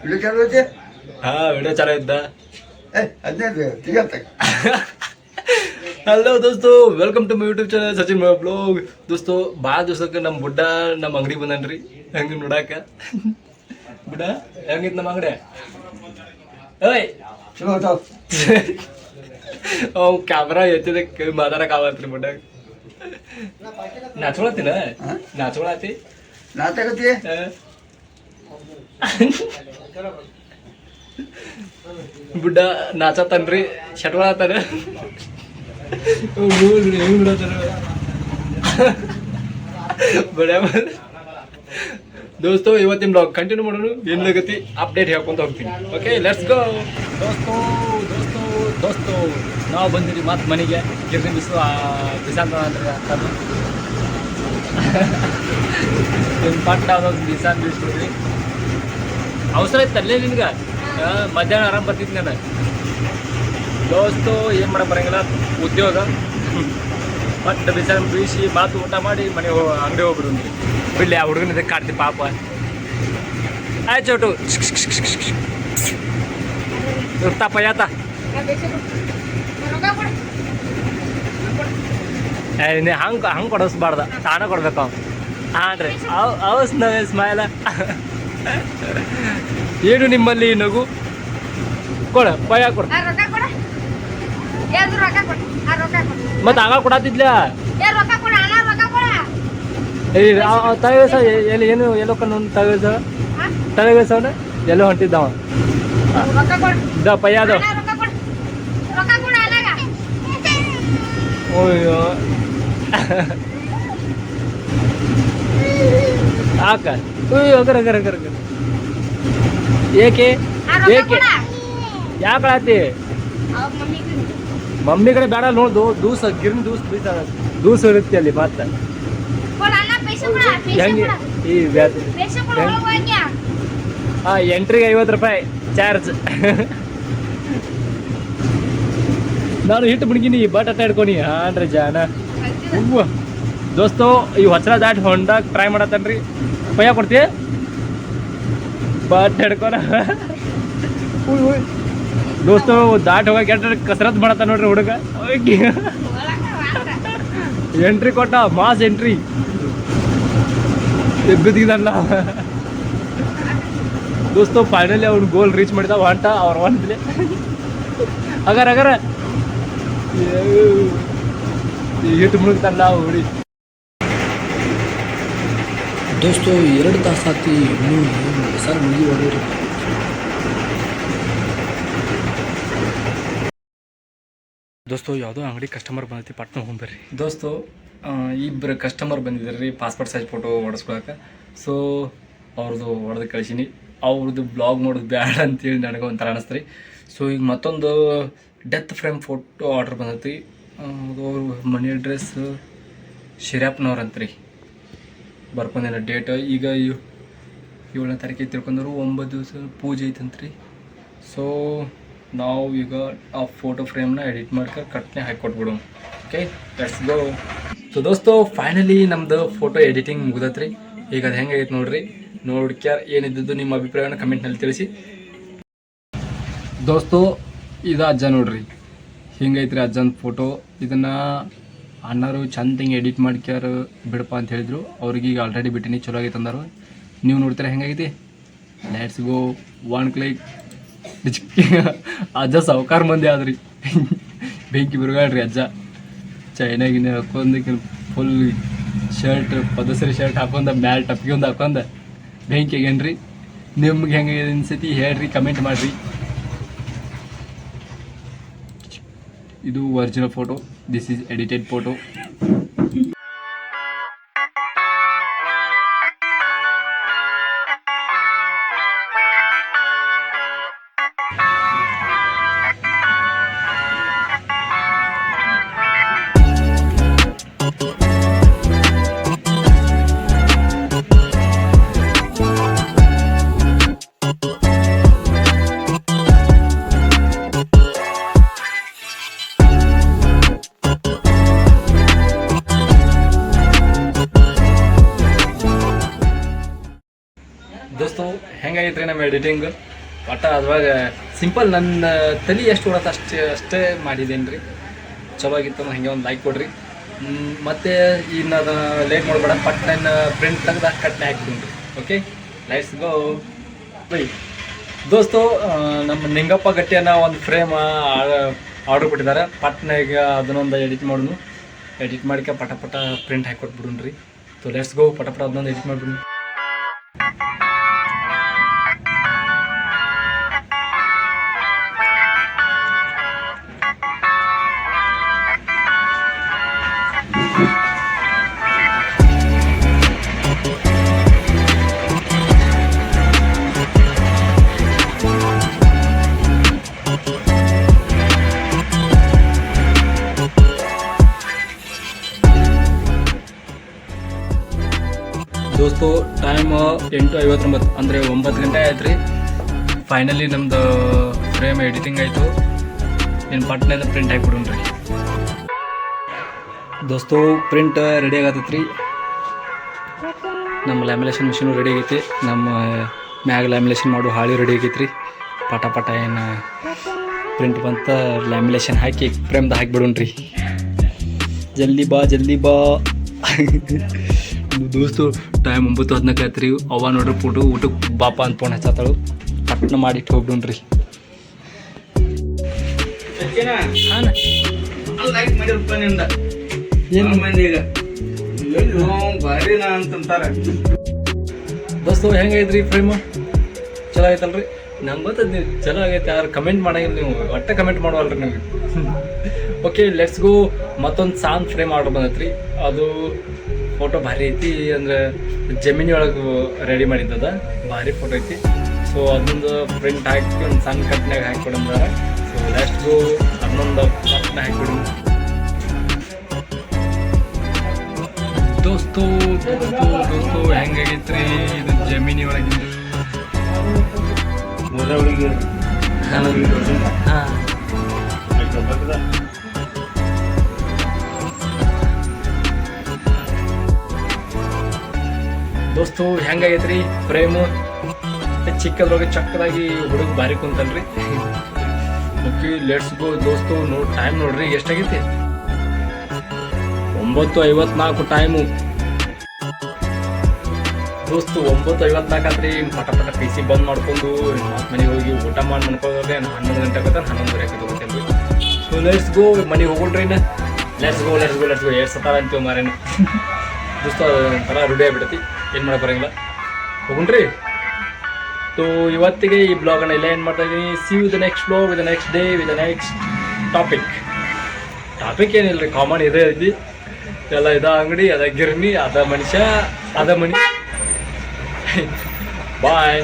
Video ಚಾಲು ಐತೆ ಹಾ ವಿಡಿಯೋ ಚಾಲು ಇದ್ದ ಏ ಹದಿನೈದು ತಿಗತ್ತ hello ದೋಸ್ತು welcome to my YouTube channel Sachin blog ದೋಸ್ತು ಭಾಳ ದಿವ್ಸಕ್ಕೆ ನಮ್ಮ ಬುಡ್ಡ ನಮ್ಮ ಅಂಗಡಿ ಬಂದನ್ರಿ ಹಂಗೆ ನೋಡಾಕ ಬುಡ ಹೆಂಗಿತ್ತು ನಮ್ಮ ಅಂಗಡಿ ಏಯ್ ಚಲೋ ಅವ್ ಕ್ಯಾಮ್ರಾ ಎತ್ತಿದ ಮಾತಾಡಕ್ ಆಗತ್ರಿ ಬುಡ್ಡ ನಾಚ್ಕೊಳತ್ತಿನ ಹಾ? ನಾಚ್ಕೊಳತಿ ಶಟ್ಕೊಳತ್ತಾನ ನೋಡ್ರಿ ಹೆಂಗ್ ಬಿಡತ್ತಾನ ಬಡ ದೋಸ್ತು, ಇವತ್ತಿನ ಬ್ಲಾಗ್ ಕಂಟಿನ್ಯೂ ಮಾಡೋಣ ಏನ್ಲಾಗತಿ ಅಪ್ಡೇಟ್ ಹೇಳ್ಕೊಂತ ಹೋಗ್ತೀನಿ. ಓಕೆ ಲೆಟ್ಸ್ ಗೋ ದೋಸ್ತು ದೋಸ್ತು ದೋಸ್ತು, ನಾವು ಬಂದಿರಿ ಮತ್ತೆ ಮನೆಗೆ. ಗಿರ್ನಿ ಬಿಸು ಬಿಸಾಂತ ಅಂದ್ರೆ ಅದು ನಿಮ್ಮ ಪಟ್ಟ ಬಿಸಾನ್ ಬಿಸ್ಬಿಡ್ರಿ ಅವಸರ ಇತ್ತಲ್ಲೇ ನಿನ್ಗೆ? ಮಧ್ಯಾಹ್ನ ಆರಾಮ್ ಬರ್ತಿತ್ತು ನಾನು? ದೋಸ್ತು, ಏನು ಮಾಡಕ್ಕೆ ಬರಂಗಿಲ್ಲ, ಉದ್ಯೋಗ. ಮತ್ತೆ ಬಿಸಿಲ ಬೀಸಿ ಮಾತು ಊಟ ಮಾಡಿ ಮನೆ ಅಂಗಡಿ ಹೋಗ್ಬಿಡು ಅಂದ್ರಿ ಬಿಡ್ಲಿ, ಆ ಹುಡುಗನ ಇದಕ್ಕೆ ಕಾಡ್ತಿ ಪಾಪ. ಆಯ್ತು ಚೋಟು. ಇರ್ತಾಪ ಯಾತ? ಹಂಗೆ ಹಂಗೆ ಕೊಡಿಸ್ಬಾರ್ದ. ತಾನೇ ಕೊಡ್ಬೇಕು ಅವ್ ಹಾಂ ರೀ ಅವ್ ಅವಸ್ ನವೆ ಸ್ಮೈಲ ಏನು ನಿಮ್ಮಲ್ಲಿ ನಗು? ಕೊಡ ಭಯ ಕೊಡ. ಮತ್ತೆ ಆಗ ಕೊಡತ್ತಿದ್ಲ ತಗಸ ಎಲ್ಲಿ ಏನು ಎಲ್ಲೋ ಕಣ್ಣು ತಲೆ ತಗಸವನ ಎಲ್ಲೋ ಹೊಂಟಿದ್ದವ ದ ಪಯ್ಯ ಅದು. ಓಯ್ಯೋ ಆಕ. ಅಯ್ಯೋ ಅಗರ ಅಗರ್ ಅಗರ್ ಅಗರ್. ಏಕೆ? ಏಕೆ? ಕೊಡ? ಯಾಕೆ ಆತಿ ಮಮ್ಮಿ ಕಡೆ. ಬೇಡ ನೋಡ್ದು. ದೂಸ ಗಿರ್ನ್ ದೂಸ್ ಬೀಸ ದೂಸ ಇರುತ್ತೆ ಅಲ್ಲಿ ಮಾತ್ರ ಹೆಂಗೆ? ಈ ಹಾಂ ಎಂಟ್ರಿಗೆ ಐವತ್ತು ರೂಪಾಯಿ ಚಾರ್ಜ್. ನಾನು ಹಿಟ್ಟು ಬಿಡ್ಗಿನಿ ಈ ಹಿಡ್ಕೊನಿ ಹಾಂ ರೀ ಜಾನ. ದೋಸ್ತು ಈ ಹೊಸ ದಾಟ್ ಹೊಂಡಾಗ ಟ್ರೈ ಮಾಡತ್ತನ್ರಿ. ಪಯ್ಯ ಕೊಡ್ತೀಯ? ಬಟ್ ಉಯ್ ದೋಸ್ತು ದಾಟ್ ಹೋಗಕ್ಕೆ ಎಷ್ಟು ಕಸರತ್ ಮಾಡತ್ತ ನೋಡ್ರಿ ಹುಡುಗ. ಎಂಟ್ರಿ ಕೊಟ್ಟ ಮಾಸ್ ಎಂಟ್ರಿ ಬಿದ್ದಿದ್ದಲ್ಲ ದೋಸ್ತು ಫೈನಲಿ ಅವ್ನು ಗೋಲ್ ರೀಚ್ ಮಾಡಿದ ಹೊಂಟ ಅವ್ರು ಹೊಂಟ್ಲೆ ಅಗರ ಅಗರ ಹಿಟ್ಟು ಮುಳುಗ್ತಲ್ಲ ಹುಡಿ. ದೋಸ್ತು ಎರಡು ತಾಸು ಆತಿ ಇನ್ನೂ ಸರ್ ಮುಗಿ ಹೊಡೀರಿ. ದೋಸ್ತು ಯಾವುದೋ ಅಂಗಡಿ ಕಸ್ಟಮರ್ ಬಂದೈತಿ ಪಟ್ನ ಹೋಗ್ಬರ್ರಿ ದೋಸ್ತು ಇಬ್ಬರು ಕಸ್ಟಮರ್ ಬಂದಿದ್ದಾರೆ ರೀ ಪಾಸ್ಪೋರ್ಟ್ ಸೈಜ್ ಫೋಟೋ ಹೊಡೆಸ್ಕೊಳಕ್ಕೆ ಸೊ ಅವ್ರದ್ದು ಹೊಡೆದು ಕಳ್ಸೀನಿ. ಅವ್ರದ್ದು ಬ್ಲಾಗ್ ಮಾಡೋದು ಬ್ಯಾಡ ಅಂತೇಳಿ ನನಗೆ ಒಂಥರ ಅನ್ನಿಸ್ತು ರೀ ಸೊ ಈಗ ಮತ್ತೊಂದು ಡೆತ್ ಫ್ರೇಮ್ ಫೋಟೋ ಆರ್ಡ್ರ್ ಬಂದೈತಿ. ಅವ್ರ ಮನಿ ಅಡ್ರೆಸ್ ಶಿರ್ಯಾಪ್ನವ್ರು ಅಂತ್ರಿ. ಬರ್ಕೊಂಡಿಲ್ಲ ಡೇಟ್ ಈಗ ಏಳನೇ ತಾರೀಕಿಗೆ ತಿಳ್ಕೊಂಡರು ಒಂಬತ್ತು ದಿವಸ ಪೂಜೆ ಐತಂತ್ರಿ. ಸೊ ನಾವು ಈಗ ಆ ಫೋಟೋ ಫ್ರೇಮ್ನ ಎಡಿಟ್ ಮಾಡ್ಕೊ ಕಟ್ನೆ ಹಾಕಿ ಓಕೆ ಲೆಟ್ಸ್ ಗೋ ಸೊ ದೋಸ್ತು ಫೈನಲಿ ನಮ್ದು ಫೋಟೋ ಎಡಿಟಿಂಗ್ ಮುಗ್ದತ್ರಿ. ಈಗ ಅದು ಹೆಂಗಾಗೈತೆ ನೋಡ್ರಿ. ನೋಡ್ಕ್ಯಾರ ಏನಿದ್ದದ್ದು ನಿಮ್ಮ ಅಭಿಪ್ರಾಯವನ್ನು ಕಮೆಂಟ್ನಲ್ಲಿ ತಿಳಿಸಿ. ದೋಸ್ತು, ಇದು ಅಜ್ಜ ನೋಡ್ರಿ. ಹಿಂಗೈತ್ರಿ ಅಜ್ಜನ ಫೋಟೋ ಇದನ್ನ ಅಣ್ಣರು ಚಂದ ಹಿಂಗೆ ಎಡಿಟ್ ಮಾಡ್ಕ್ಯಾರ, ಬಿಡಪ್ಪ ಅಂತ ಹೇಳಿದ್ರು. ಅವ್ರಿಗೆ ಈಗ ಆಲ್ರೆಡಿ ಬಿಟ್ಟಿನಿ, ಚಲೋ ಆಗೈತೆ ಅಂದರು. ನೀವು ನೋಡ್ತೀರ ಹೆಂಗೈತಿ ಲೆಟ್ಸ್ ಗೋ ಒನ್ ಕ್ಲಿಕ್ ಅಜ್ಜ ಸಾವುಕಾರ ಮಂದಿ ಆದ್ರಿ. ಬೆಂಕಿ ಬಿರುಗಾಡ್ರಿ ಅಜ್ಜ. ಚೈನಾಗಿನ ಹಾಕೊಂದ ಫುಲ್ ಶರ್ಟ್ ಪದಸರಿ ಶರ್ಟ್ ಹಾಕೊಂಡ ಮ್ಯಾಲ್ ಟಪ್ಗೆ ಒಂದು ಹಾಕೊಂಡ ಬೆಂಕಿ ನಿಮ್ಗೆ ಹೆಂಗೆ ಅನ್ಸತಿ ಹೇಳ್ರಿ ಕಮೆಂಟ್ ಮಾಡಿರಿ. ಇದು original photo this is edited photo. Photo ಹೆಂಗಾಗೈತ್ರಿ ನಮ್ಮ ಎಡಿಟಿಂಗ್ ಒಟ್ಟ ಅದ್ರಾಗ ಸಿಂಪಲ್ ನನ್ನ ತಲೆ ಎಷ್ಟು ಓಡತ್ತೆ ಅಷ್ಟೇ ಅಷ್ಟೇ ಮಾಡಿದ್ದೇನೆ ರೀ. ಚಲೋ ಆಗಿತ್ತು ಅಂದ್ರೆ ಹಂಗೆ ಒಂದು ಲೈಕ್ ಕೊಡ್ರಿ. ಮತ್ತು ಇನ್ನು ಅದು ಲೇಟ್ ಮಾಡಬೇಡ ಪಟ್ ನನ್ನ ಪ್ರಿಂಟ್ ತೆಗ್ದು ಕಟ್ನೆ ರೀ. Okay let's go bye. ದೋಸ್ತು ನಮ್ಮ ನಿಂಗಪ್ಪ ಗಟ್ಟಿಯನ್ನು ಒಂದು ಫ್ರೇಮ್ ಆರ್ಡರ್ ಕೊಟ್ಟಿದ್ದಾರೆ. ಪಟ್ನಾಗ ಅದನ್ನೊಂದು ಎಡಿಟ್ ಮಾಡೋನು. ಎಡಿಟ್ ಮಾಡಿಕೆ ಪಟ ಪಟ ಪ್ರಿಂಟ್ ಹಾಕಿ ಕೊಟ್ಬಿಡೋಣ ರೀ ಸೊ ಲೆಟ್ಸ್ ಗೋ ಪಟ ಪಟ ಅದನ್ನೊಂದು ಎಡಿಟ್ ಮಾಡ್ಬಿಡು ಎಂಟು ಐವತ್ತೊಂಬತ್ತು ಅಂದರೆ ಒಂಬತ್ತು ಗಂಟೆ ಆಯ್ತು ರೀ ಫೈನಲಿ ನಮ್ಮದು ಫ್ರೇಮ್ ಎಡಿಟಿಂಗ್ ಆಯಿತು. ಇನ್ನು ಪಟ್ನೆಲ್ಲ ಪ್ರಿಂಟ್ ಹಾಕಿಬಿಡೋಣ ರೀ ದೋಸ್ತು ಪ್ರಿಂಟ್ ರೆಡಿ ಆಗತ್ತೈತೆ ರೀ ನಮ್ಮ ಲ್ಯಾಮಿನೇಷನ್ ಮಿಷಿನು ರೆಡಿ ಆಗೈತಿ. ನಮ್ಮ, ಮ್ಯಾಗ ಲ್ಯಾಮಿನೇಷನ್ ಮಾಡು ಹಾಳಿ ರೆಡಿ ಆಗೈತೆ ರೀ ಪಟ ಪಟ ಏನು ಪ್ರಿಂಟ್ ಬಂತ ಲ್ಯಾಮಿನೇಷನ್ ಹಾಕಿ ಫ್ರೇಮ್ದ ಹಾಕಿಬಿಡೋಣ ರೀ ಜಲ್ದಿ ಬಾ ಜಲ್ದಿ ಬಾ. ದೋಸ್ತು ಟೈಮ್ ಒಂಬತ್ತು ಹದಿನಾಲ್ಕು ಆಯ್ತು ರೀ ಅವ ನೋಡ್ರಿ ಫೋಟೋ ಊಟಕ್ಕೆ ಬಾಪ ಅಂತ ಫೋನ್ ಹಚ್ಚತ್ತಾಳು ಪಟ್ನ ಮಾಡಿಟ್ಟು ಹೋಗ್ಬಿಡ್ರಿ. ದೋಸ್ತು ಹೆಂಗೈತ್ರಿ ಫ್ರೇಮ್ ಚಲೋ ಐತಲ್ರಿ? ನಂಗೆ ಗೊತ್ತದ ನೀವು ಚಲೋ ಆಗೈತೆ ಯಾರು ಕಮೆಂಟ್ ಮಾಡಂಗಿಲ್ಲ ನೀವು. ಒಟ್ಟೆ ಕಮೆಂಟ್ ಮಾಡುವಲ್ರಿ ನಿಮಗೆ ಓಕೆ ಲೆಟ್ಸ್ ಗೋ ಮತ್ತೊಂದು ಸಾಂಗ್ ಫ್ರೇಮ್ ಆರ್ಡರ್ ಬಂದೈತ್ರಿ. ಅದು ಫೋಟೋ ಭಾರಿ ಐತಿ ಅಂದ್ರೆ ಜಮೀನಿ ಒಳಗೆ ರೆಡಿ ಮಾಡಿದ್ದದ ಭಾರಿ ಫೋಟೋ ಐತಿ. ಸೊ ಅದೊಂದು ಪ್ರಿಂಟ್ ಹಾಕಿ ಒಂದು ಸಣ್ಣ ಕಟ್ನಾಗ ಹಾಕಿಕೊಡಂದಾರ ಸೊ ಲೆಟ್ಸ್ ಗೋ ಅದನ್ನೊಂದು ಕಟ್ನ ಹಾಕಿಬಿಡು ದೋಸ್ತು ದೋಸ್ತು ದೋಸ್ತು ಹೆಂಗಾಗೈತ್ರಿ ಇದು ಜಮೀನಿ ಒಳಗಿಂದು? ಹಾಂ. ದೋಸ್ತು, ಹೆಂಗಾಗೈತ್ರಿ? ಫ್ರೇಮು ಚಿಕ್ಕದ್ರೊಳಗೆ ಚಕ್ಕದಾಗಿ ಹುಡುಗ ಬಾರಿ ಕುಂತನ್ರಿ. ಓಕೆ ಲೆಟ್ಸ್ ಗೋ ದೋಸ್ತು ನೋಡಿ ಟೈಮ್ ನೋಡ್ರಿ, ಎಷ್ಟಾಗೈತಿ? ಒಂಬತ್ತು ಐವತ್ನಾಲ್ಕು ಟೈಮು ದೋಸ್ತು, ಒಂಬತ್ತು ಐವತ್ನಾಲ್ಕು ಆತ್ರಿ, ಪಟ ಪಟ ಪಿ ಸಿ ಬಂದ್ ಮಾಡ್ಕೊಂಡು ಮನೆಗೆ ಹೋಗಿ ಊಟ ಮಾಡಿ ಮನ್ಕೋದ್ರೆ ಹನ್ನೊಂದು ಗಂಟೆ ಆಗುತ್ತೆ ಹನ್ನೊಂದು ಗಂಟೆ ತಗೋತೇನೆ ಸೊ ಲೆಟ್ಸ್ ಗೋ ಮನೆಗೆ ಹೋಗೋಣ್ರಿ let's go let's go let's go ಎಷ್ಟು ಸತಾರ ಅಂತೀವಿ ಮಾರೇನು ದೋಸ್ತು, ಒಂಥರ ರೂಢಿ ಆಗ್ಬಿಡತಿ ಏನು ಮಾಡಕ್ ಬರಂಗಿಲ್ಲ? ಹೋಗುಣ್ರಿ ಸೊ ಇವತ್ತಿಗೆ ಈ ಬ್ಲಾಗನ್ನು ಇಲ್ಲ ಏನು ಮಾಡ್ತಾ ಇದ್ದೀನಿ. See with next blog with next day with next topic topic ಏನಿಲ್ಲ ರೀ ಕಾಮನ್ ಇದೇ ಐತಿ ಎಲ್ಲ ಇದ ಅಂಗಡಿ, ಅದ ಗಿರ್ನಿ, ಅದ ಮನುಷ್ಯ, ಅದ ಮನಿ. ಬಾಯ್